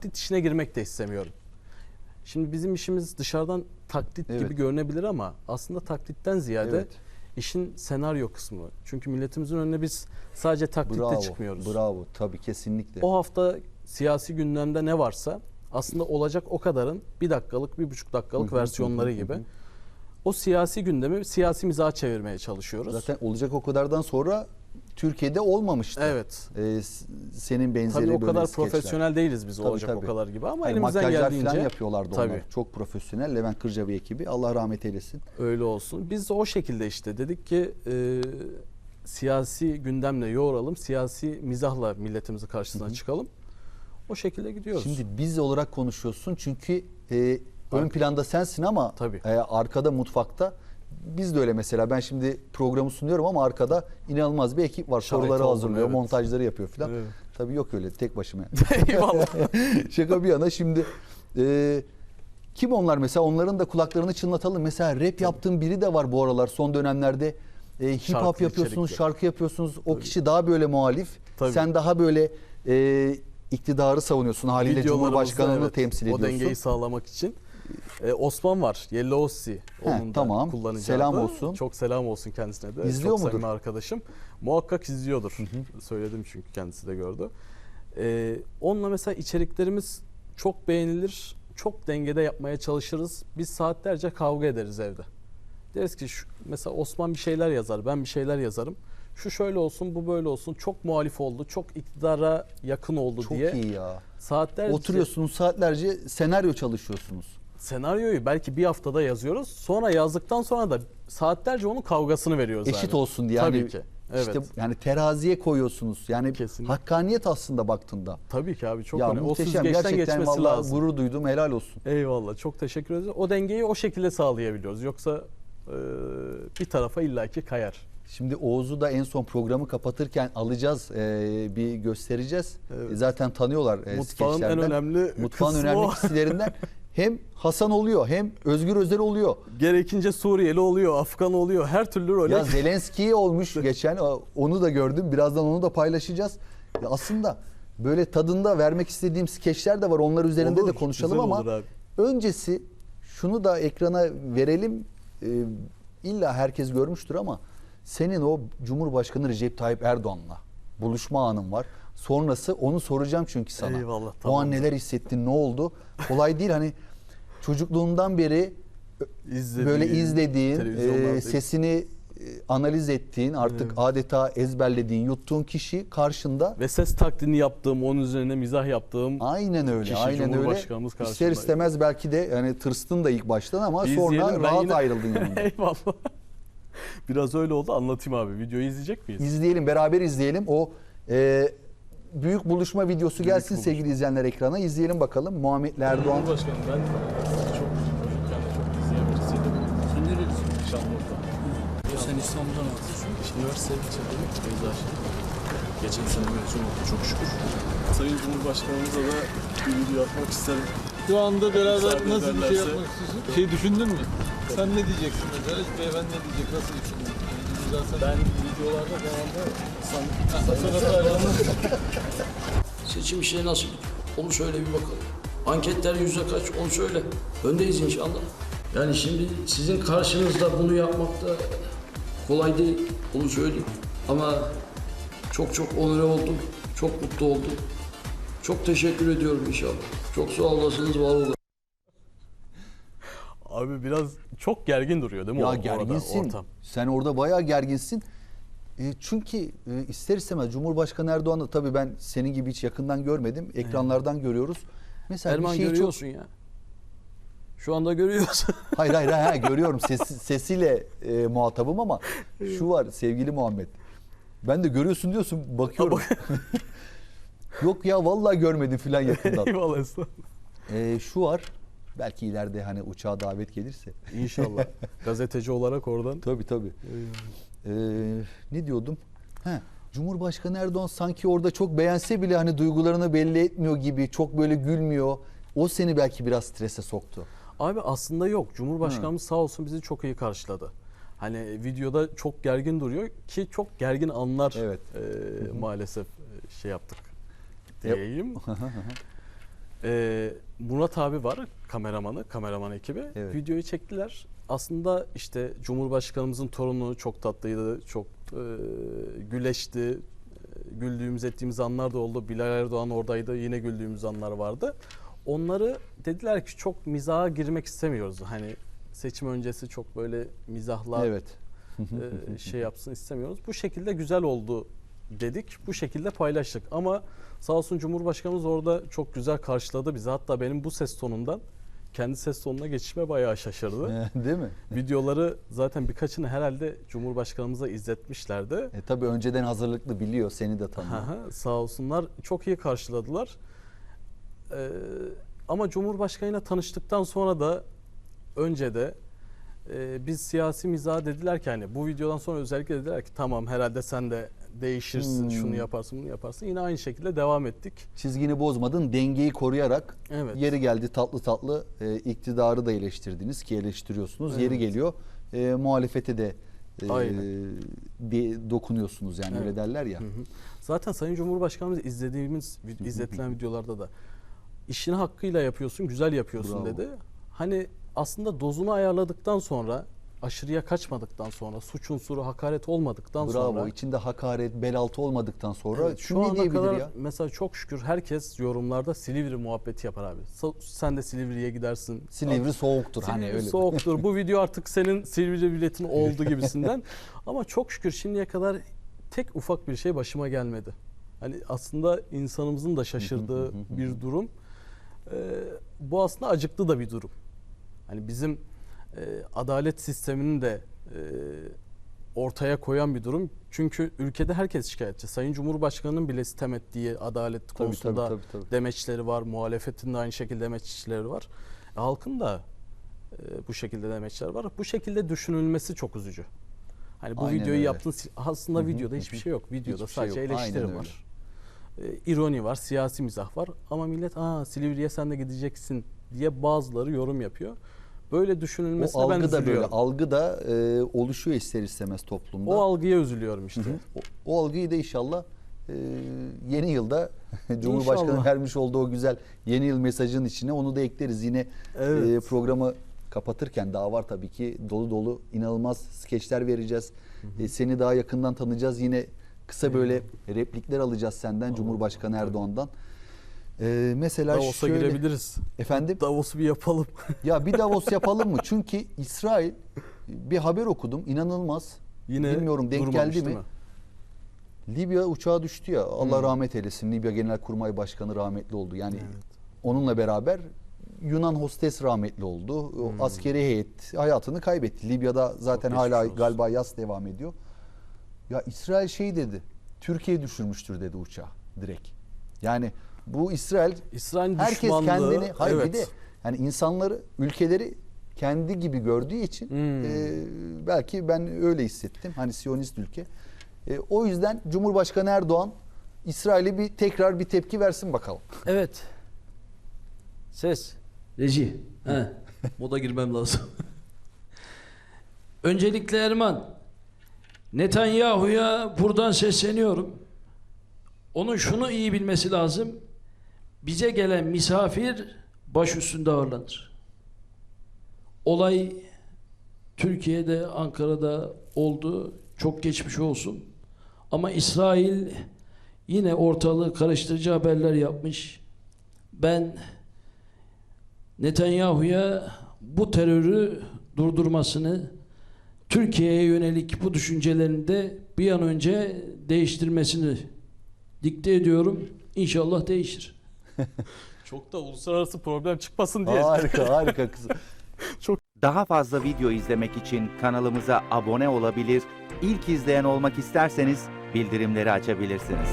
taklit işine girmek de istemiyorum. Şimdi bizim işimiz dışarıdan taklit Evet. gibi görünebilir ama aslında taklitten ziyade Evet. işin senaryo kısmı. Çünkü milletimizin önüne biz sadece taklitle Bravo. çıkmıyoruz. Bravo. Tabii kesinlikle. O hafta siyasi gündemde ne varsa aslında olacak o kadarın bir dakikalık, bir buçuk dakikalık versiyonları gibi. O siyasi gündemi siyasi mizaha çevirmeye çalışıyoruz. Zaten olacak o kadardan sonra Türkiye'de olmamıştı. Evet. Ee, senin benzeri Tabii o kadar skeçler. profesyonel değiliz biz Tabii, olacak o tabii. kadar gibi ama Hani elimizden makyajlar geldiğince falan yapıyorlardı onlar. Tabii. Çok profesyonel. Levent Kırca ve ekibi. Allah rahmet eylesin. öyle olsun. Biz de o şekilde işte dedik ki e, siyasi gündemle yoğuralım, siyasi mizahla milletimizin karşısına çıkalım. O şekilde gidiyoruz. Şimdi biz olarak konuşuyorsun çünkü e, ön planda sensin ama Tabii. e, arkada mutfakta biz de öyle mesela ben şimdi programı sunuyorum ama arkada inanılmaz bir ekip var. Şahit Soruları oldum, hazırlıyor, evet. montajları yapıyor falan. Evet. Tabii yok öyle tek başıma. Eyvallah. Şaka bir yana şimdi e, kim onlar mesela onların da kulaklarını çınlatalım. Mesela rap yaptığın biri de var bu aralar son dönemlerde. E, hip hop Şarkı yapıyorsunuz, içerikli. şarkı yapıyorsunuz. O kişi daha böyle muhalif. Tabii. Sen daha böyle e, iktidarı savunuyorsun. Haliyle Videolarımızda, Cumhurbaşkanını evet, temsil O ediyorsun. dengeyi sağlamak için. E, Osman var. Yellow Ossi. Onun da tamam. Selam adı. olsun. Çok selam olsun kendisine de. İzliyor Çok mudur? arkadaşım. Muhakkak izliyordur. Söyledim çünkü kendisi de gördü. E, onunla mesela içeriklerimiz çok beğenilir. Çok dengede yapmaya çalışırız. Biz saatlerce kavga ederiz evde. Deriz ki şu, mesela Osman bir şeyler yazar, ben bir şeyler yazarım. Şu şöyle olsun, bu böyle olsun. Çok muhalif oldu, çok iktidara yakın oldu Çok diye. iyi ya. Saatlerce Oturuyorsunuz saatlerce senaryo çalışıyorsunuz. Senaryoyu belki bir haftada yazıyoruz. Sonra yazdıktan sonra da saatlerce onun kavgasını veriyoruz. Eşit abi. olsun diye. Yani Tabii ki. Evet. İşte yani teraziye koyuyorsunuz. Yani Kesinlikle. hakkaniyet aslında baktığında. Tabii ki abi çok ya önemli. O muhteşem süzgeçten gerçekten geçmesi lazım. gurur duydum helal olsun. Eyvallah çok teşekkür ederiz. O dengeyi o şekilde sağlayabiliyoruz. Yoksa e, bir tarafa illaki kayar. Şimdi Oğuz'u da en son programı kapatırken alacağız, e, bir göstereceğiz. Evet. E, Zaten tanıyorlar e, Mutfağın en önemli Mutfağın kısmı önemli o. kişilerinden hem Hasan oluyor hem Özgür Özel oluyor. Gerekince Suriyeli oluyor, Afgan oluyor. Her türlü role Ya Zelenski olmuş geçen onu da gördüm. Birazdan onu da paylaşacağız. Ya aslında böyle tadında vermek istediğim skeçler de var. Onlar üzerinde Olur, de konuşalım ama abi. öncesi şunu da ekrana verelim. Ee, illa herkes görmüştür ama senin o Cumhurbaşkanı Recep Tayyip Erdoğan'la buluşma anın var. Sonrası onu soracağım çünkü sana. Eyvallah, O tamam. an neler hissettin, ne oldu? Kolay değil hani çocukluğundan beri İzlediğin, böyle izlediğin, e, sesini e, analiz ettiğin, artık Evet. adeta ezberlediğin, yuttuğun kişi karşında ve ses taklidini yaptığım, onun üzerine mizah yaptığım aynen öyle, Kişi aynen öyle. Cumhurbaşkanımız İster istemez belki de yani tırstın da ilk baştan ama sonra izleyelim. Ben rahat yine- ayrıldın yanında. Eyvallah. Biraz öyle oldu. Anlatayım abi. Videoyu izleyecek miyiz? İzleyelim, beraber izleyelim. O e, büyük buluşma videosu Büyük gelsin buluşma. sevgili izleyenler ekrana. İzleyelim bakalım. Muhammed Erdoğan. Cumhurbaşkanım ben çok çocukken de çok izleyen birisiydim. Sen nerelisin? Şanlıurfa. Sen İstanbul'dan? İşte üniversite bitirdim. Eczacı. Geçen sene mezun oldum çok şükür. Sayın Cumhurbaşkanımıza da bir video atmak isterim. Şu anda beraber nasıl bir şey yapmak istiyorsun? Şey düşündün mü? Sen ne diyeceksin mesela? Beyefendi ne diyecek? Nasıl düşündün? Güzel sen Ben videolarda genelde Seçim işleri nasıl gidiyor? Onu söyle bir bakalım. Anketler yüzde kaç? Onu söyle. Öndeyiz inşallah. Yani şimdi sizin karşınızda bunu yapmak da kolay değil. Onu söyleyeyim. Ama çok çok onore oldum. Çok mutlu oldum. Çok teşekkür ediyorum inşallah. Çok sağ olasınız, var olun. Abi biraz çok gergin duruyor değil mi Ya o- orada gerginsin. ortam? Sen orada bayağı gerginsin. E, çünkü e, ister istemez Cumhurbaşkanı Erdoğan'ı tabii ben senin gibi hiç yakından görmedim. Ekranlardan görüyoruz. Mesela Erman bir şeyi çok görüyorsun ya. Şu anda görüyorsun. Hayır hayır hayır görüyorum sesi, sesiyle e, muhatabım ama şu var sevgili Muhammed. Ben de görüyorsun diyorsun bakıyorum. Yok ya vallahi görmedim filan yakından. Eyvallah estağfurullah. E, şu var belki ileride hani uçağa davet gelirse. İnşallah. Gazeteci olarak oradan. Tabii tabii. E, ne diyordum? He, Cumhurbaşkanı Erdoğan sanki orada çok beğense bile hani duygularını belli etmiyor gibi çok böyle gülmüyor. O seni belki biraz strese soktu. Abi aslında yok. Cumhurbaşkanımız sağ olsun bizi çok iyi karşıladı. Hani videoda çok gergin duruyor ki çok gergin anlar Evet. e, maalesef e, şey yaptık Yap- diyeyim. Ee, Murat abi var kameramanı, kameraman ekibi. Evet. Videoyu çektiler. Aslında işte Cumhurbaşkanımızın torunu çok tatlıydı, çok e, güleşti. Güldüğümüz ettiğimiz anlar da oldu. Bilal Erdoğan oradaydı, yine güldüğümüz anlar vardı. Onları dediler ki çok mizaha girmek istemiyoruz. Hani seçim öncesi çok böyle mizahlar Evet. e, şey yapsın istemiyoruz. Bu şekilde güzel oldu dedik. Bu şekilde paylaştık. Ama sağ olsun Cumhurbaşkanımız orada çok güzel karşıladı bizi. Hatta benim bu ses tonundan kendi ses tonuna geçişime bayağı şaşırdı. Değil mi? Videoları zaten birkaçını herhalde Cumhurbaşkanımıza izletmişlerdi. E, tabii önceden hazırlıklı biliyor seni de tanıyor. Sağ olsunlar çok iyi karşıladılar. Ee, ama Cumhurbaşkanıyla tanıştıktan sonra da önce de e, biz siyasi mizah dediler ki hani bu videodan sonra özellikle dediler ki tamam herhalde sen de değişirsin Hmm. şunu yaparsın bunu yaparsın. Yine aynı şekilde devam ettik. Çizgini bozmadın, dengeyi koruyarak Evet. yeri geldi tatlı tatlı e, iktidarı da eleştirdiniz ki eleştiriyorsunuz. Yeri Evet. geliyor e, muhalefete de e, Aynen. dokunuyorsunuz yani öyle Evet. derler ya. Hı hı. Zaten Sayın Cumhurbaşkanımız izlediğimiz izletilen videolarda da işini hakkıyla yapıyorsun, güzel yapıyorsun Bravo. dedi. Hani aslında dozunu ayarladıktan sonra aşırıya kaçmadıktan sonra suç unsuru hakaret olmadıktan Bravo. sonra İçinde hakaret, bel altı olmadıktan sonra Evet, şu ne ana diyebilir kadar ya? mesela çok şükür herkes yorumlarda Silivri muhabbeti yapar abi. Sen de Silivri'ye gidersin. Silivri soğuktur hani Silivri öyle. soğuktur. Bu video artık senin Silivri biletin oldu gibisinden. Ama çok şükür şimdiye kadar tek ufak bir şey başıma gelmedi. Hani aslında insanımızın da şaşırdığı bir durum. Ee, bu aslında acıklı da bir durum. Hani bizim e, adalet sisteminin de e, ortaya koyan bir durum. Çünkü ülkede herkes şikayetçi. Sayın Cumhurbaşkanı'nın bile sitem ettiği adalet Tabii, konusunda tabii, tabii, tabii. demeçleri var. Muhalefetin de aynı şekilde demeçleri var. E, halkın da e, bu şekilde demeçler var. Bu şekilde düşünülmesi çok üzücü. Hani bu Aynen videoyu öyle. yaptın. Aslında Hı hı, videoda hiçbir hı. şey yok. Videoda Hiçbir şey sadece yok. eleştiri Aynen var. E, ironi var, siyasi mizah var. Ama millet aa Silivri'ye sen de gideceksin diye bazıları yorum yapıyor. Böyle O düşünülmesine ben algı da böyle, üzülüyorum. algı da e, oluşuyor ister istemez toplumda. O algıya üzülüyorum işte. O, o algıyı da inşallah e, yeni yılda Cumhurbaşkanı İnşallah. vermiş olduğu o güzel yeni yıl mesajının içine onu da ekleriz. Yine Evet. e, programı kapatırken daha var tabii ki dolu dolu inanılmaz skeçler vereceğiz. E, seni daha yakından tanıyacağız. Yine kısa böyle replikler alacağız senden Cumhurbaşkanı Erdoğan'dan. E, mesela Davos'a şöyle girebiliriz. efendim Davos'u bir yapalım. ya bir Davos yapalım mı? Çünkü İsrail bir haber okudum inanılmaz. Yine Bilmiyorum denk geldi mi? mi? Libya uçağı düştü ya. Allah Hmm. rahmet eylesin. Libya Genelkurmay Başkanı rahmetli oldu. Yani Evet. onunla beraber Yunan hostes rahmetli oldu. O Hmm. askeri heyet hayatını kaybetti. Libya'da zaten Çok hala olsun. galiba yas devam ediyor. Ya İsrail şey dedi. Türkiye düşürmüştür dedi uçağı direkt. Yani bu İsrail İsrail herkes düşmanlığı. kendini hayır evet. bir de yani insanları ülkeleri kendi gibi gördüğü için Hmm. e, belki ben öyle hissettim. Hani Siyonist ülke. E, o yüzden Cumhurbaşkanı Erdoğan İsrail'e bir tekrar bir tepki versin bakalım. Evet. Ses. Reji. He. Moda girmem lazım. Öncelikle Erman. Netanyahu'ya buradan sesleniyorum. Onun şunu iyi bilmesi lazım. Bize gelen misafir baş üstünde ağırlanır. Olay Türkiye'de, Ankara'da oldu. Çok geçmiş olsun. Ama İsrail yine ortalığı karıştırıcı haberler yapmış. Ben Netanyahu'ya bu terörü durdurmasını, Türkiye'ye yönelik bu düşüncelerini de bir an önce değiştirmesini dikte ediyorum. İnşallah değişir. Çok da uluslararası problem çıkmasın diye. Harika harika kızım. Daha fazla video izlemek için kanalımıza abone olabilir, ilk izleyen olmak isterseniz bildirimleri açabilirsiniz.